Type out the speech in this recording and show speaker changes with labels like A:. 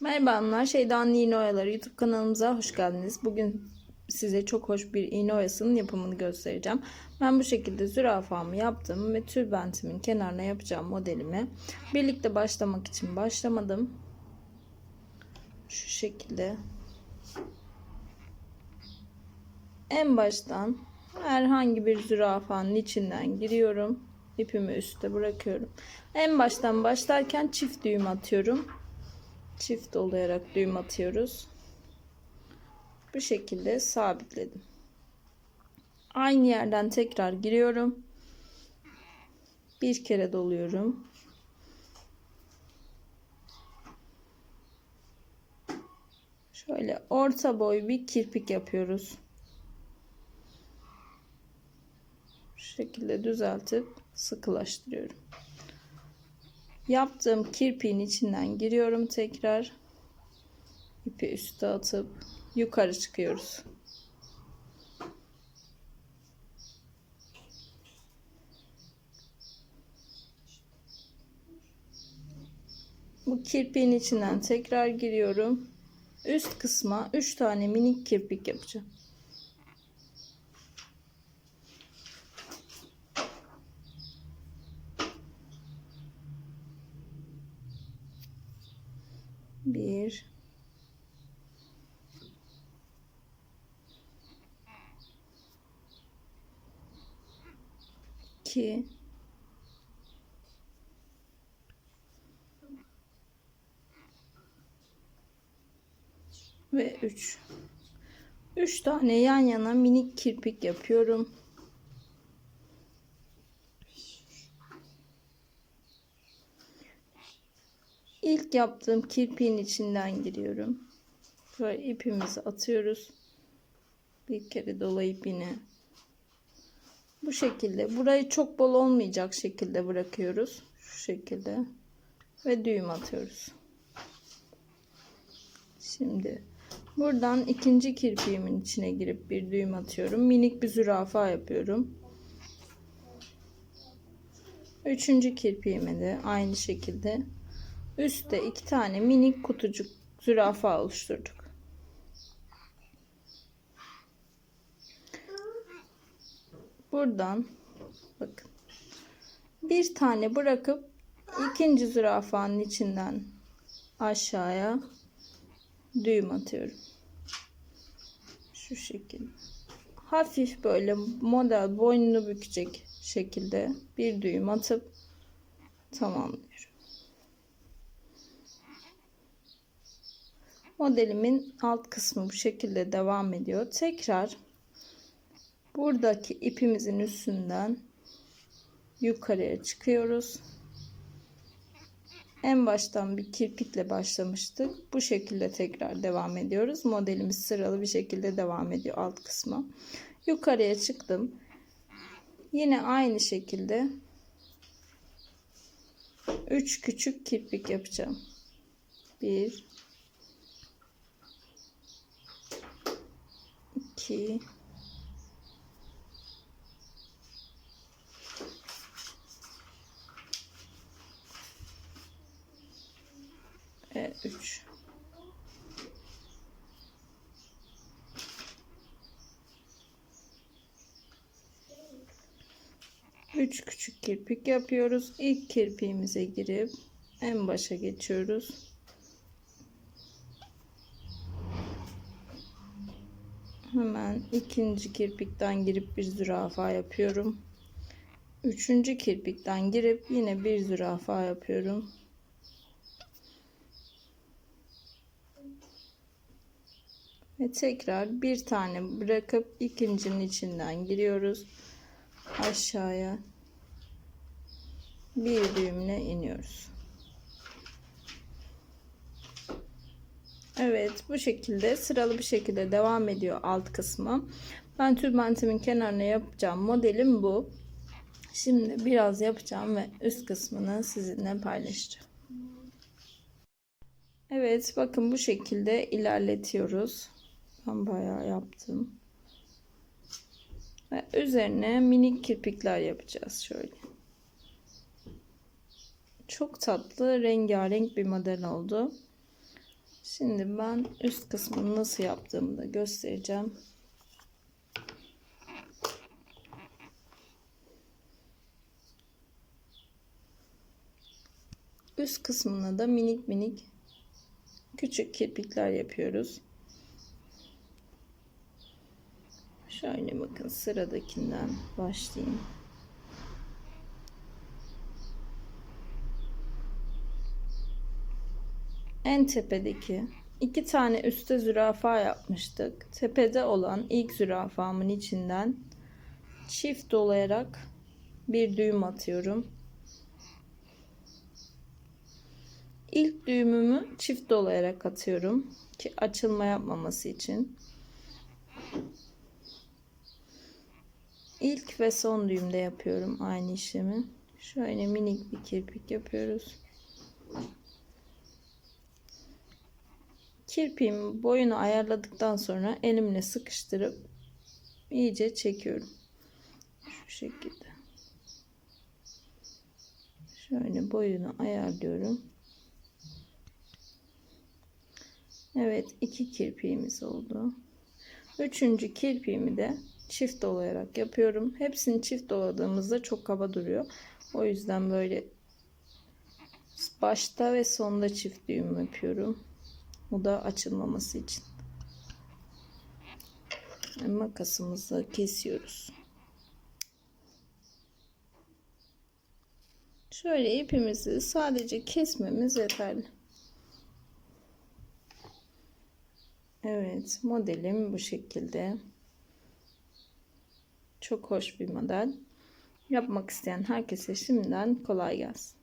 A: Merhaba hanımlar, Şeyda'nın İğne YouTube kanalımıza hoş geldiniz. Bugün size çok hoş bir iğne oyasının yapımını göstereceğim. Ben bu şekilde zürafamı yaptım ve tülbentimin kenarına yapacağım modelimi. Birlikte başlamak için başlamadım. Şu şekilde. En baştan herhangi bir zürafanın içinden giriyorum. İpimi üstte bırakıyorum. En baştan başlarken çift düğüm atıyorum çift dolayarak düğüm atıyoruz. Bu şekilde sabitledim. Aynı yerden tekrar giriyorum. Bir kere doluyorum. Şöyle orta boy bir kirpik yapıyoruz. Şu şekilde düzeltip sıkılaştırıyorum. Yaptığım kirpiğin içinden giriyorum tekrar. ipi üste atıp yukarı çıkıyoruz. Bu kirpiğin içinden tekrar giriyorum. Üst kısma 3 tane minik kirpik yapacağım. Bir. iki, Ve üç. Üç tane yan yana minik kirpik yapıyorum. İlk yaptığım kirpiğin içinden giriyorum. Böyle ipimizi atıyoruz. Bir kere dolayıp yine bu şekilde burayı çok bol olmayacak şekilde bırakıyoruz. Şu şekilde ve düğüm atıyoruz. Şimdi buradan ikinci kirpiğimin içine girip bir düğüm atıyorum. Minik bir zürafa yapıyorum. Üçüncü kirpiğime de aynı şekilde Üstte iki tane minik kutucuk zürafa oluşturduk. Buradan bakın bir tane bırakıp ikinci zürafanın içinden aşağıya düğüm atıyorum. Şu şekilde. Hafif böyle model boynunu bükecek şekilde bir düğüm atıp tamamlıyorum. Modelimin alt kısmı bu şekilde devam ediyor. Tekrar buradaki ipimizin üstünden yukarıya çıkıyoruz. En baştan bir kirpikle başlamıştık. Bu şekilde tekrar devam ediyoruz. Modelimiz sıralı bir şekilde devam ediyor alt kısmı. Yukarıya çıktım. Yine aynı şekilde 3 küçük kirpik yapacağım. 1 2 ve 3 3 küçük kirpik yapıyoruz. İlk kirpiğimize girip en başa geçiyoruz. Hemen ikinci kirpikten girip bir zürafa yapıyorum. Üçüncü kirpikten girip yine bir zürafa yapıyorum. Ve tekrar bir tane bırakıp ikincinin içinden giriyoruz. Aşağıya bir düğümle iniyoruz. Evet bu şekilde sıralı bir şekilde devam ediyor alt kısmı. Ben tülbentimin kenarına yapacağım modelim bu. Şimdi biraz yapacağım ve üst kısmını sizinle paylaşacağım. Evet bakın bu şekilde ilerletiyoruz. Ben bayağı yaptım. Ve üzerine minik kirpikler yapacağız şöyle. Çok tatlı rengarenk bir model oldu. Şimdi ben üst kısmını nasıl yaptığımı da göstereceğim. Üst kısmına da minik minik küçük kirpikler yapıyoruz. Şöyle bakın sıradakinden başlayayım. En tepedeki iki tane üstte zürafa yapmıştık. Tepede olan ilk zürafamın içinden çift dolayarak bir düğüm atıyorum. İlk düğümümü çift dolayarak atıyorum ki açılma yapmaması için. İlk ve son düğümde yapıyorum aynı işlemi. Şöyle minik bir kirpik yapıyoruz. Kirpiğimin boyunu ayarladıktan sonra elimle sıkıştırıp iyice çekiyorum. Şu şekilde. Şöyle boyunu ayarlıyorum. Evet iki kirpiğimiz oldu. Üçüncü kirpiğimi de çift dolayarak yapıyorum. Hepsini çift doladığımızda çok kaba duruyor. O yüzden böyle başta ve sonda çift düğüm yapıyorum. Bu da açılmaması için. Makasımızla kesiyoruz. Şöyle ipimizi sadece kesmemiz yeterli. Evet modelim bu şekilde. Çok hoş bir model. Yapmak isteyen herkese şimdiden kolay gelsin.